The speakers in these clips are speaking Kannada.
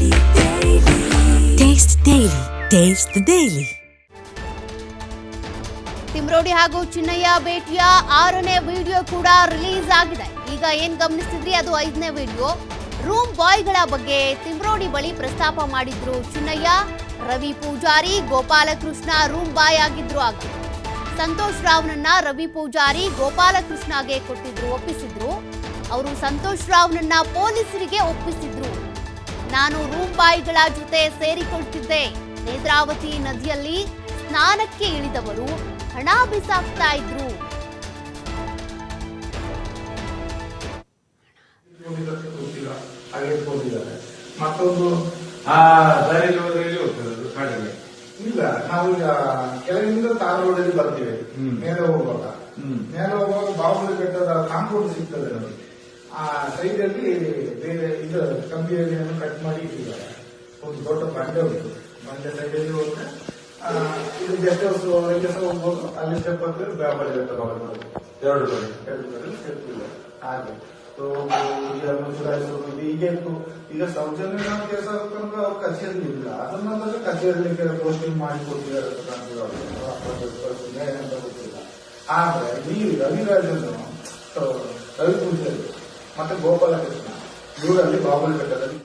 Taste the Daily. Taste the Daily. Timarodi ಹಾಗೂ ಚಿನ್ನಯ್ಯ ಭೇಟಿಯ ಆರನೇ ವಿಡಿಯೋ ಕೂಡ ರಿಲೀಸ್ ಆಗಿದೆ. ಈಗ ಏನ್ ಗಮನಿಸ್ತಿದ್ರಿ? ಅದು ಐದನೇ ವಿಡಿಯೋ. ರೂಮ್ ಬಾಯ್ಗಳ ಬಗ್ಗೆ ತಿಮ್ರೋಡಿ ಬಳಿ ಪ್ರಸ್ತಾಪ ಮಾಡಿದ್ರು ಚಿನ್ನಯ್ಯ. ರವಿ ಪೂಜಾರಿ, ಗೋಪಾಲಕೃಷ್ಣ ರೂಮ್ ಬಾಯ್ ಆಗಿದ್ರು ಆಗ. ಸಂತೋಷ್ ರಾವ್ನನ್ನ ರವಿ ಪೂಜಾರಿ, ಗೋಪಾಲಕೃಷ್ಣಗೆ ಕೊಟ್ಟಿದ್ರು, ಒಪ್ಪಿಸಿದ್ರು. ಅವರು ಸಂತೋಷ್ ರಾವ್ನನ್ನ ಪೊಲೀಸರಿಗೆ ಒಪ್ಪಿಸಿದ್ರು. ನಾನು ರೂಮ್ ಬಾಯ್ಗಳ ಜೊತೆ ಸೇರಿಕೊಳ್ತಿದ್ದೆ. ನೇತ್ರಾವತಿ ನದಿಯಲ್ಲಿ ಸ್ನಾನಕ್ಕೆ ಇಳಿದವರು ಹಣ ಬಿಸಾಕ್ತಾ ಇದ್ರು. ಮತ್ತೊಂದು ಆ ದಾರಿಯಲ್ಲಿ ಹೋದ್ರೆ ಎಲ್ಲಿ ಹೋಗ್ತದೆ ಅದು ಕಾಡಿಗೆ ಇಲ್ಲ ನಾವೀಗ ಕೆಳಗಿಂದ ತಾರ್ ರೋಡಲ್ಲಿ ಬರ್ತೀವಿ. ಮೇಲೆ ಹೋಗುವಾಗ. ಮೇಲೆ ಹೋಗುವಾಗ ಬಾಹುಬಲಿ ಬೆಟ್ಟದ ಕಾಂಪೌಂಡ್ ಸಿಗ್ತದೆ ನಮಗೆ. ಆ ಸೈಡಲ್ಲಿ ಬೇರೆ ಇದು ಕಂಬಿಯನ್ನು ಕಟ್ ಮಾಡಿ ಇಟ್ಟಿದ್ದಾರೆ. ಒಂದು ದೊಡ್ಡ ಬಂಡೆ ಉಂಟು. ಬಂಡೆ ಸೈಡಲ್ಲಿ ಹೋದ್ರೆ ಇದು ಗೆಸ್ಟ್ ಹೌಸ್ ಅವರಿಗೆ ಸಹ ಹೋಗ್ಬೋದು. ಅಲ್ಲಿ ಸ್ಟೆಪ್ ಬೆಟ್ಟ ಬರ್ಬೋದು ಎರಡು ಕಡೆ ಎರಡು ಕಡೆ step ಇಲ್ಲ ಹಾಗೆ ಸೊ ಈಗ ಸೌಜನ್ಯ ನಾವು ಕೆಲಸ ತನಕ ಕಚೇರಿ ಇಲ್ಲ. ಅದನ್ನ ಕಚೇರಿಯಲ್ಲಿ ಕೆಲವು ಪೋಸ್ಟಿಂಗ್ ಮಾಡಿ ಕೊಟ್ಟಿದ್ದಾರೆ ಅಂತ ಗೊತ್ತಿಲ್ಲ. ಆದ್ರೆ ನೀವು ರವಿರಾಜನ್ ರವಿ ಪೂಜಾರಿ ಮತ್ತೆ ಗೋಪಾಲಕೃಷ್ಣ ಇವರಲ್ಲಿ ಬಾಬುಲ್ ಬೆಟ್ಟದಲ್ಲಿ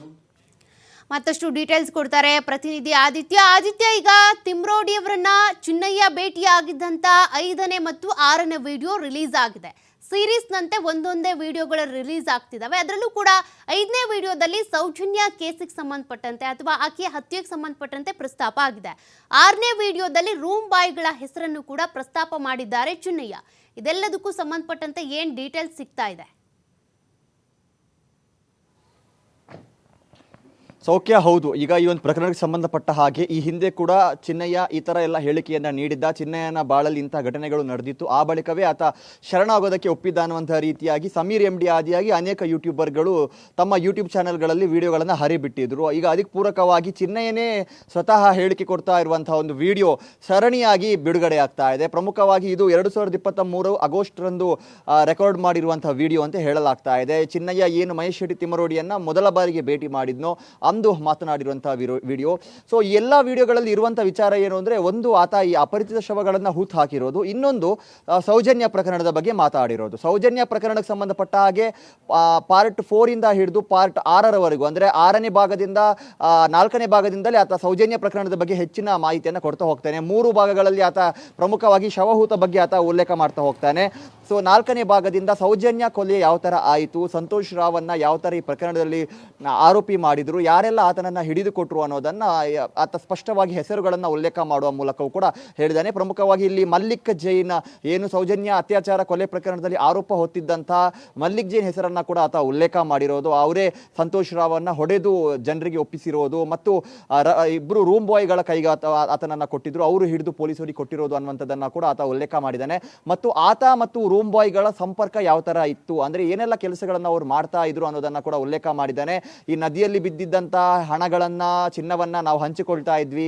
ಮತ್ತಷ್ಟು ಡೀಟೇಲ್ಸ್ ಕೊಡ್ತಾರೆ ಪ್ರತಿನಿಧಿ ಆದಿತ್ಯ. ಆದಿತ್ಯ ಈಗ ತಿಮ್ರೋಡಿ ಅವರನ್ನ ಚಿನ್ನಯ್ಯ ಭೇಟಿಯಾಗಿದ್ದಂತ ಐದನೇ ಮತ್ತು ಆರನೇ ವಿಡಿಯೋ ರಿಲೀಸ್ ಆಗಿದೆ. ಸೀರೀಸ್ನಂತೆ ಒಂದೊಂದೇ ವಿಡಿಯೋಗಳು ರಿಲೀಸ್ ಆಗ್ತಿದ್ದಾವೆ ಅದರಲ್ಲೂ ಕೂಡ ಐದನೇ ವಿಡಿಯೋದಲ್ಲಿ ಸೌಜನ್ಯ ಕೇಸಿಗೆ ಸಂಬಂಧಪಟ್ಟಂತೆ ಅಥವಾ ಆಕೆಯ ಹತ್ಯೆಗೆ ಸಂಬಂಧಪಟ್ಟಂತೆ ಪ್ರಸ್ತಾಪ ಆಗಿದೆ. ಆರನೇ ವಿಡಿಯೋದಲ್ಲಿ ರೂಮ್ ಬಾಯ್ಗಳ ಹೆಸರನ್ನು ಕೂಡ ಪ್ರಸ್ತಾಪ ಮಾಡಿದ್ದಾರೆ ಚಿನ್ನಯ್ಯ. ಇದೆಲ್ಲದಕ್ಕೂ ಸಂಬಂಧಪಟ್ಟಂತೆ ಏನು ಡೀಟೇಲ್ಸ್ ಸಿಗ್ತಾ ಇದೆ? ಸೌಖ್ಯ ಹೌದು. ಈಗ ಈ ಒಂದು ಪ್ರಕರಣಕ್ಕೆ ಸಂಬಂಧಪಟ್ಟ ಹಾಗೆ ಈ ಹಿಂದೆ ಕೂಡ ಚಿನ್ನಯ್ಯ ಈ ಥರ ಎಲ್ಲ ಹೇಳಿಕೆಯನ್ನು ನೀಡಿದ್ದ. ಚಿನ್ನಯ್ಯನ ಬಾಳಲ್ಲಿ ಇಂಥ ಘಟನೆಗಳು ನಡೆದಿತ್ತು. ಆ ಬಳಿಕವೇ ಆತ ಶರಣಾಗೋದಕ್ಕೆ ಒಪ್ಪಿದ್ದ ಅನ್ನುವಂಥ ರೀತಿಯಾಗಿ ಸಮೀರ್ ಎಂ ಡಿ ಆದಿಯಾಗಿ ಅನೇಕ ಯೂಟ್ಯೂಬರ್ಗಳು ತಮ್ಮ ಯೂಟ್ಯೂಬ್ ಚಾನೆಲ್ಗಳಲ್ಲಿ ವಿಡಿಯೋಗಳನ್ನು ಹರಿಬಿಟ್ಟಿದ್ರು. ಈಗ ಅದಕ್ಕೆ ಪೂರಕವಾಗಿ ಚಿನ್ನಯ್ಯನೇ ಸ್ವತಃ ಹೇಳಿಕೆ ಕೊಡ್ತಾ ಇರುವಂತಹ ಒಂದು ವಿಡಿಯೋ ಸರಣಿಯಾಗಿ ಬಿಡುಗಡೆ ಆಗ್ತಾ ಇದೆ. ಪ್ರಮುಖವಾಗಿ ಇದು ಎರಡು ಸಾವಿರದ ಇಪ್ಪತ್ತ ಮೂರು ಆಗಸ್ಟ್ರಂದು ರೆಕಾರ್ಡ್ ಮಾಡಿರುವಂತಹ ವಿಡಿಯೋ ಅಂತ ಹೇಳಲಾಗ್ತಾ ಇದೆ. ಚಿನ್ನಯ್ಯ ಏನು ಮಹೇಶ್ ಶೆಟ್ಟಿ ತಿಮ್ಮರೋಡಿಯನ್ನು ಮೊದಲ ಬಾರಿಗೆ ಭೇಟಿ ಮಾಡಿದ್ನೋ ಅಂದು ಮಾತನಾಡಿರುವಂಥ ವಿಡಿಯೋ. ಸೊ ಈ ಎಲ್ಲ ವಿಡಿಯೋಗಳಲ್ಲಿ ಇರುವಂಥ ವಿಚಾರ ಏನು ಅಂದ್ರೆ, ಒಂದು ಆತ ಈ ಅಪರಿಚಿತ ಶವಗಳನ್ನು ಹೂತು ಹಾಕಿರೋದು, ಇನ್ನೊಂದು ಸೌಜನ್ಯ ಪ್ರಕರಣದ ಬಗ್ಗೆ ಮಾತಾಡಿರೋದು. ಸೌಜನ್ಯ ಪ್ರಕರಣಕ್ಕೆ ಸಂಬಂಧಪಟ್ಟ ಹಾಗೆ ಪಾರ್ಟ್ ಫೋರಿಂದ ಹಿಡಿದು ಪಾರ್ಟ್ ಆರರವರೆಗೂ, ಅಂದ್ರೆ ಆರನೇ ಭಾಗದಿಂದ ನಾಲ್ಕನೇ ಭಾಗದಿಂದಲೇ ಆತ ಸೌಜನ್ಯ ಪ್ರಕರಣದ ಬಗ್ಗೆ ಹೆಚ್ಚಿನ ಮಾಹಿತಿಯನ್ನು ಕೊಡ್ತಾ ಹೋಗ್ತಾನೆ. ಮೂರು ಭಾಗಗಳಲ್ಲಿ ಆತ ಪ್ರಮುಖವಾಗಿ ಶವಹೂತ ಬಗ್ಗೆ ಆತ ಉಲ್ಲೇಖ ಮಾಡ್ತಾ ಹೋಗ್ತಾನೆ. ಸೊ ನಾಲ್ಕನೇ ಭಾಗದಿಂದ ಸೌಜನ್ಯ ಕೊಲೆ ಯಾವ ಥರ ಆಯಿತು, ಸಂತೋಷ್ ರಾವನ್ನ ಯಾವ ಥರ ಈ ಪ್ರಕರಣದಲ್ಲಿ ಆರೋಪಿ ಮಾಡಿದರು ಮಾಡಿದ್ರು ಯಾರೆಲ್ಲ ಆತನನ್ನು ಹಿಡಿದುಕೊಟ್ರು ಅನ್ನೋದನ್ನು ಆತ ಸ್ಪಷ್ಟವಾಗಿ ಹೆಸರುಗಳನ್ನು ಉಲ್ಲೇಖ ಮಾಡುವ ಮೂಲಕವೂ ಕೂಡ ಹೇಳಿದ್ದಾನೆ. ಪ್ರಮುಖವಾಗಿ ಇಲ್ಲಿ ಮಲ್ಲಿಕ್ ಜೈನ್, ಏನು ಸೌಜನ್ಯ ಅತ್ಯಾಚಾರ ಕೊಲೆ ಪ್ರಕರಣದಲ್ಲಿ ಆರೋಪ ಹೊತ್ತಿದ್ದಂತಹ ಮಲ್ಲಿಕ್ ಜೈನ್ ಹೆಸರನ್ನು ಕೂಡ ಆತ ಉಲ್ಲೇಖ ಮಾಡಿರೋದು. ಅವರೇ ಸಂತೋಷ್ ರಾವನ್ನು ಹೊಡೆದು ಜನರಿಗೆ ಒಪ್ಪಿಸಿರೋದು ಮತ್ತು ಇಬ್ಬರು ರೂಮ್ ಬಾಯ್ಗಳ ಕೈಗೆ ಆತ ಆತನನ್ನ ಕೊಟ್ಟಿದ್ರು. ಅವರು ಹಿಡಿದು ಪೊಲೀಸರಿಗೆ ಕೊಟ್ಟಿರೋದು ಅನ್ನುವಂಥದ್ದನ್ನು ಕೂಡ ಆತ ಉಲ್ಲೇಖ ಮಾಡಿದ್ದಾನೆ. ಮತ್ತು ಆತ ಮತ್ತು ರೂಮ್ ಬಾಯ್ಗಳ ಸಂಪರ್ಕ ಯಾವ ಥರ ಇತ್ತು? ಅಂದ್ರೆ ಏನೆಲ್ಲ ಕೆಲಸಗಳನ್ನು ಅವ್ರು ಮಾಡ್ತಾ ಇದ್ರು ಅನ್ನೋದನ್ನು ಕೂಡ ಉಲ್ಲೇಖ ಮಾಡಿದ್ದಾನೆ. ಈ ನದಿಯಲ್ಲಿ ಬಿದ್ದಿದ್ದಂತ ಹಣಗಳನ್ನ, ಚಿನ್ನವನ್ನ ನಾವು ಹಂಚಿಕೊಳ್ತಾ ಇದ್ವಿ.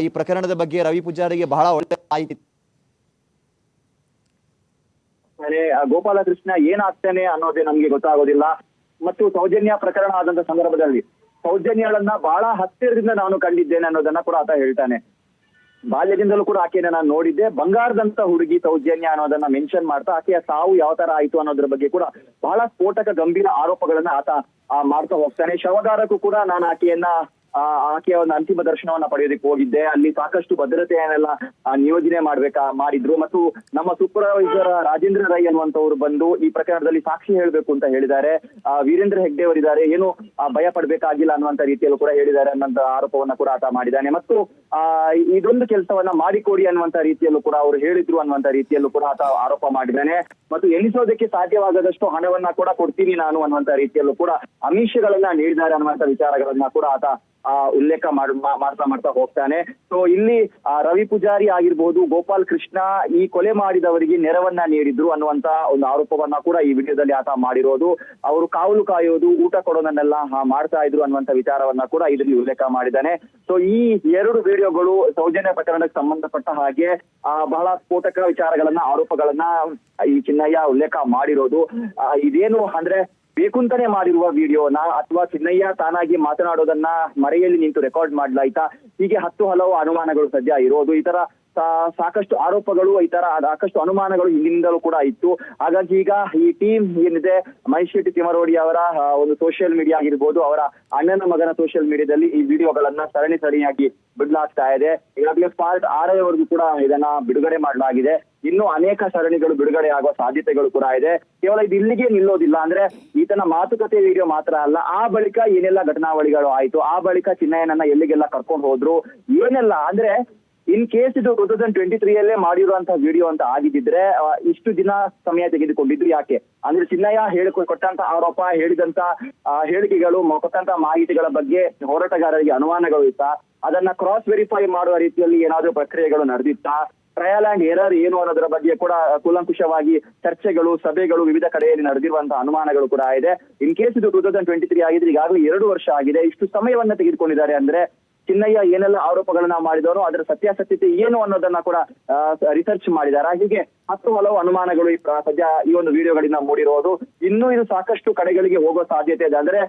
ಈ ಪ್ರಕರಣದ ಬಗ್ಗೆ ರವಿ ಪೂಜಾರಿಗೆ ಬಹಳ ಒಳ್ಳೆ ಮಾಹಿತಿ. ಗೋಪಾಲಕೃಷ್ಣ ಏನಾಗ್ತಾನೆ ಅನ್ನೋದೇ ನಮ್ಗೆ ಗೊತ್ತಾಗೋದಿಲ್ಲ. ಮತ್ತು ಸೌಜನ್ಯ ಪ್ರಕರಣ ಆದಂತ ಸಂದರ್ಭದಲ್ಲಿ ಸೌಜನ್ಯಗಳನ್ನ ಬಹಳ ಹತ್ತಿರದಿಂದ ನಾನು ಕಂಡಿದ್ದೇನೆ ಅನ್ನೋದನ್ನ ಕೂಡ ಆತ ಹೇಳ್ತಾನೆ. ಬಾಲ್ಯದಿಂದಲೂ ಕೂಡ ಆಕೆಯನ್ನ ನಾನು ನೋಡಿದ್ದೆ. ಬಂಗಾರದಂತ ಹುಡುಗಿ ಸೌಜನ್ಯ ಅನ್ನೋದನ್ನ ಮೆನ್ಷನ್ ಮಾಡ್ತಾ ಆಕೆಯ ಸಾವು ಯಾವ ತರ ಆಯ್ತು ಅನ್ನೋದ್ರ ಬಗ್ಗೆ ಕೂಡ ಬಹಳ ಸ್ಫೋಟಕ ಗಂಭೀರ ಆರೋಪಗಳನ್ನ ಆತ ಮಾಡ್ತಾ ಹೋಗ್ತಾನೆ. ಶವಗಾರಕ್ಕೂ ಕೂಡ ನಾನು ಆಕೆಯನ್ನ ಆಕೆಯ ಒಂದು ಅಂತಿಮ ದರ್ಶನವನ್ನ ಪಡೆಯೋದಕ್ಕೆ ಹೋಗಿದ್ದೆ. ಅಲ್ಲಿ ಸಾಕಷ್ಟು ಭದ್ರತೆಯನ್ನೆಲ್ಲ ನಿಯೋಜನೆ ಮಾಡ್ಬೇಕಾ ಮಾಡಿದ್ರು. ಮತ್ತು ನಮ್ಮ ಸೂಪರ್ವೈಸರ್ ರಾಜೇಂದ್ರ ರೈ ಅನ್ನುವಂತವ್ರು ಬಂದು ಈ ಪ್ರಕರಣದಲ್ಲಿ ಸಾಕ್ಷಿ ಹೇಳಬೇಕು ಅಂತ ಹೇಳಿದ್ದಾರೆ. ಆ, ವೀರೇಂದ್ರ ಹೆಗ್ಡೆ ಅವರಿದ್ದಾರೆ ಏನು ಭಯ ಪಡ್ಬೇಕಾಗಿಲ್ಲ ಅನ್ನುವಂತ ರೀತಿಯಲ್ಲೂ ಕೂಡ ಹೇಳಿದ್ದಾರೆ ಅನ್ನೋಂತ ಆರೋಪವನ್ನ ಕೂಡ ಆತ ಮಾಡಿದ್ದಾನೆ. ಮತ್ತು ಆ ಇದೊಂದು ಕೆಲಸವನ್ನ ಮಾಡಿಕೊಡಿ ಅನ್ನುವಂತ ರೀತಿಯಲ್ಲೂ ಕೂಡ ಅವರು ಹೇಳಿದ್ರು ಅನ್ನುವಂತ ರೀತಿಯಲ್ಲೂ ಕೂಡ ಆತ ಆರೋಪ ಮಾಡಿದ್ದಾನೆ. ಮತ್ತು ಎಣಿಸೋದಕ್ಕೆ ಸಾಧ್ಯವಾಗದಷ್ಟು ಹಣವನ್ನ ಕೂಡ ಕೊಡ್ತೀನಿ ನಾನು ಅನ್ನುವಂತ ರೀತಿಯಲ್ಲೂ ಕೂಡ ಅಮಿಷಗಳನ್ನ ನೀಡಿದ್ದಾರೆ ಅನ್ನುವಂತ ವಿಚಾರಗಳನ್ನ ಕೂಡ ಆತ ಉಲ್ಲೇಖ ಮಾಡ್ತಾ ಮಾಡ್ತಾ ಹೋಗ್ತಾನೆ. ಸೊ ಇಲ್ಲಿ ರವಿ ಪೂಜಾರಿ ಆಗಿರ್ಬೋದು, ಗೋಪಾಲ್ ಕೃಷ್ಣ ಈ ಕೊಲೆ ಮಾಡಿದವರಿಗೆ ನೆರವನ್ನ ನೀಡಿದ್ರು ಅನ್ನುವಂತ ಒಂದು ಆರೋಪವನ್ನ ಕೂಡ ಈ ವಿಡಿಯೋದಲ್ಲಿ ಆತ ಮಾಡಿರೋದು. ಅವರು ಕಾವಲು ಕಾಯೋದು, ಊಟ ಕೊಡೋದನ್ನೆಲ್ಲ ಮಾಡ್ತಾ ಇದ್ರು ಅನ್ನುವಂತ ವಿಚಾರವನ್ನ ಕೂಡ ಇದರಲ್ಲಿ ಉಲ್ಲೇಖ ಮಾಡಿದ್ದಾನೆ. ಸೊ ಈ ಎರಡು ವಿಡಿಯೋಗಳು ಸೌಜನ್ಯ ಪ್ರಕರಣಕ್ಕೆ ಸಂಬಂಧಪಟ್ಟ ಹಾಗೆ ಬಹಳ ಸ್ಫೋಟಕ ವಿಚಾರಗಳನ್ನ, ಆರೋಪಗಳನ್ನ ಈ ಚಿನ್ನಯ್ಯ ಉಲ್ಲೇಖ ಮಾಡಿರೋದು. ಇದೇನು ಅಂದ್ರೆ ಬೇಕು ಅಂತಾನೆ ಮಾಡಿರುವ ವಿಡಿಯೋನ ಅಥವಾ ಚಿನ್ನಯ್ಯ ತಾನಾಗಿ ಮಾತನಾಡೋದನ್ನ ಮರೆಯಲ್ಲಿ ನಿಂತು ರೆಕಾರ್ಡ್ ಮಾಡ್ಲಾಯ್ತಾ? ಹೀಗೆ ಹತ್ತು ಹಲವು ಅನುಮಾನಗಳು ಸದ್ಯ ಇರೋದು. ಈ ತರ ಸಾಕಷ್ಟು ಆರೋಪಗಳು, ಈ ತರ ಸಾಕಷ್ಟು ಅನುಮಾನಗಳು ಹಿಂದಿನಿಂದಲೂ ಕೂಡ ಇತ್ತು. ಹಾಗಾಗಿ ಈಗ ಈ ಟೀಮ್ ಏನಿದೆ, ಮಹೇಶ್ ತಿಮರೋಡಿ ಅವರ ಒಂದು ಸೋಷಿಯಲ್ ಮೀಡಿಯಾ ಆಗಿರ್ಬೋದು, ಅವರ ಅಣ್ಣನ ಮಗನ ಸೋಷಿಯಲ್ ಮೀಡಿಯಾದಲ್ಲಿ ಈ ವಿಡಿಯೋಗಳನ್ನ ಸರಣಿ ಸರಣಿಯಾಗಿ ಬಿಡಲಾಗ್ತಾ ಇದೆ. ಈಗಾಗಲೇ ಪಾರ್ಟ್ ಆರವರೆಗೂ ಕೂಡ ಇದನ್ನ ಬಿಡುಗಡೆ ಮಾಡಲಾಗಿದೆ. ಇನ್ನು ಅನೇಕ ಸರಣಿಗಳು ಬಿಡುಗಡೆ ಆಗುವ ಸಾಧ್ಯತೆಗಳು ಕೂಡ ಇದೆ. ಕೇವಲ ಇದು ಇಲ್ಲಿಗೆ ನಿಲ್ಲೋದಿಲ್ಲ. ಅಂದ್ರೆ ಈತನ ಮಾತುಕತೆ ವಿಡಿಯೋ ಮಾತ್ರ ಅಲ್ಲ, ಆ ಬಳಿಕ ಏನೆಲ್ಲ ಘಟನಾವಳಿಗಳು ಆಯ್ತು, ಆ ಬಳಿಕ ಚಿನ್ನಯ್ಯನನ್ನ ಎಲ್ಲಿಗೆಲ್ಲ ಕರ್ಕೊಂಡು ಹೋದ್ರು, ಏನೆಲ್ಲ ಅಂದ್ರೆ ಇನ್ ಕೇಸ್ ಇದು ಟೂ ತೌಸಂಡ್ ಟ್ವೆಂಟಿ ತ್ರೀ ಅಲ್ಲೇ ಮಾಡಿರುವಂತಹ ವಿಡಿಯೋ ಅಂತ ಆಗಿದ್ದಿದ್ರೆ ಇಷ್ಟು ದಿನ ಸಮಯ ತೆಗೆದುಕೊಂಡಿದ್ರು ಯಾಕೆ? ಅಂದ್ರೆ ಚಿನ್ನಯ್ಯ ಹೇಳಿ ಕೊಟ್ಟಂತ ಆರೋಪ ಹೇಳಿದಂತ ಹೇಳಿಕೆಗಳು ಕೊಟ್ಟಂತ ಮಾಹಿತಿಗಳ ಬಗ್ಗೆ ಹೋರಾಟಗಾರರಿಗೆ ಅನುಮಾನಗಳು ಇತ್ತ, ಅದನ್ನ ಕ್ರಾಸ್ ವೆರಿಫೈ ಮಾಡುವ ರೀತಿಯಲ್ಲಿ ಏನಾದ್ರೂ ಪ್ರಕ್ರಿಯೆಗಳು ನಡೆದಿತ್ತಾ ಟ್ರಯಲ್ ಅಂಡ್ ಎರರ್ ಏನು ಅನ್ನೋದರ ಬಗ್ಗೆ ಕೂಡ ಕೂಲಂಕುಷವಾಗಿ ಚರ್ಚೆಗಳು, ಸಭೆಗಳು ವಿವಿಧ ಕಡೆಯಲ್ಲಿ ನಡೆದಿರುವಂತಹ ಅನುಮಾನಗಳು ಕೂಡ ಇದೆ. ಇನ್ ಕೇಸ್ ಇದು ಟೂ ತೌಸಂಡ್ ಟ್ವೆಂಟಿ ತ್ರೀ ಆಗಿದ್ರೆ ಈಗಾಗಲೇ ಎರಡು ವರ್ಷ ಆಗಿದೆ. ಇಷ್ಟು ಸಮಯವನ್ನ ತೆಗೆದುಕೊಂಡಿದ್ದಾರೆ ಅಂದ್ರೆ ಚಿನ್ನಯ್ಯ ಏನೆಲ್ಲ ಆರೋಪಗಳನ್ನ ಮಾಡಿದವರು ಅದರ ಸತ್ಯಾಸತ್ಯತೆ ಏನು ಅನ್ನೋದನ್ನ ಕೂಡ ರಿಸರ್ಚ್ ಮಾಡಿದ್ದಾರೆ ಹೀಗೆ ಹತ್ತು ಹಲವು ಅನುಮಾನಗಳು ಈ ಸದ್ಯ ಈ ಒಂದು ವಿಡಿಯೋಗಳಿಂದ ಮೂಡಿರೋದು. ಇನ್ನೂ ಇದು ಸಾಕಷ್ಟು ಕಡೆಗಳಿಗೆ ಹೋಗೋ ಸಾಧ್ಯತೆ ಇದೆ. ಅಂದ್ರೆ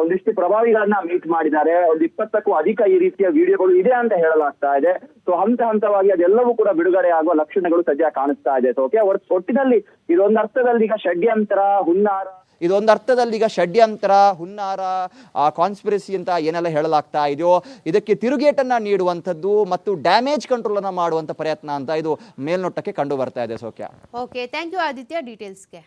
ಒಂದಿಷ್ಟು ಪ್ರಭಾವಿಗಳನ್ನ ಮೀಟ್ ಮಾಡಿದ್ದಾರೆ. ಒಂದು ಇಪ್ಪತ್ತಕ್ಕೂ ಅಧಿಕ ಈ ರೀತಿಯ ವಿಡಿಯೋಗಳು ಇದೆ ಅಂತ ಹೇಳಲಾಗ್ತಾ ಇದೆ. ಸೊ ಹಂತ ಹಂತವಾಗಿ ಅದೆಲ್ಲವೂ ಕೂಡ ಬಿಡುಗಡೆ ಆಗುವ ಲಕ್ಷಣಗಳು ಸದ್ಯ ಕಾಣಿಸ್ತಾ ಇದೆ. ಸೊ ಓಕೆ ಒಟ್ಟಿನಲ್ಲಿ ಇದೊಂದು ಅರ್ಥದಲ್ಲಿ ಈಗ ಷಡ್ಯಂತ್ರ, ಹುನ್ನಾರ ಇದೊಂದು ಅರ್ಥದಲ್ಲಿ ಈಗ ಷಡ್ಯಂತ್ರ, ಹುನ್ನಾರ ಕಾನ್ಸ್ಪಿರಸಿ ಅಂತ ಏನೆಲ್ಲ ಹೇಳಲಾಗ್ತಾ ಇದೆಯೋ, ಇದಕ್ಕೆ ತಿರುಗೇಟನ್ನು ನೀಡುವಂಥದ್ದು ಮತ್ತು ಡ್ಯಾಮೇಜ್ ಕಂಟ್ರೋಲನ್ನು ಮಾಡುವಂಥ ಪ್ರಯತ್ನ ಅಂತ ಇದು ಮೇಲ್ನೋಟಕ್ಕೆ ಕಂಡು ಬರ್ತಾ ಇದೆ ಸೌಖ್ಯ. Okay thank you Aditya ಡೀಟೇಲ್ಸ್ಗೆ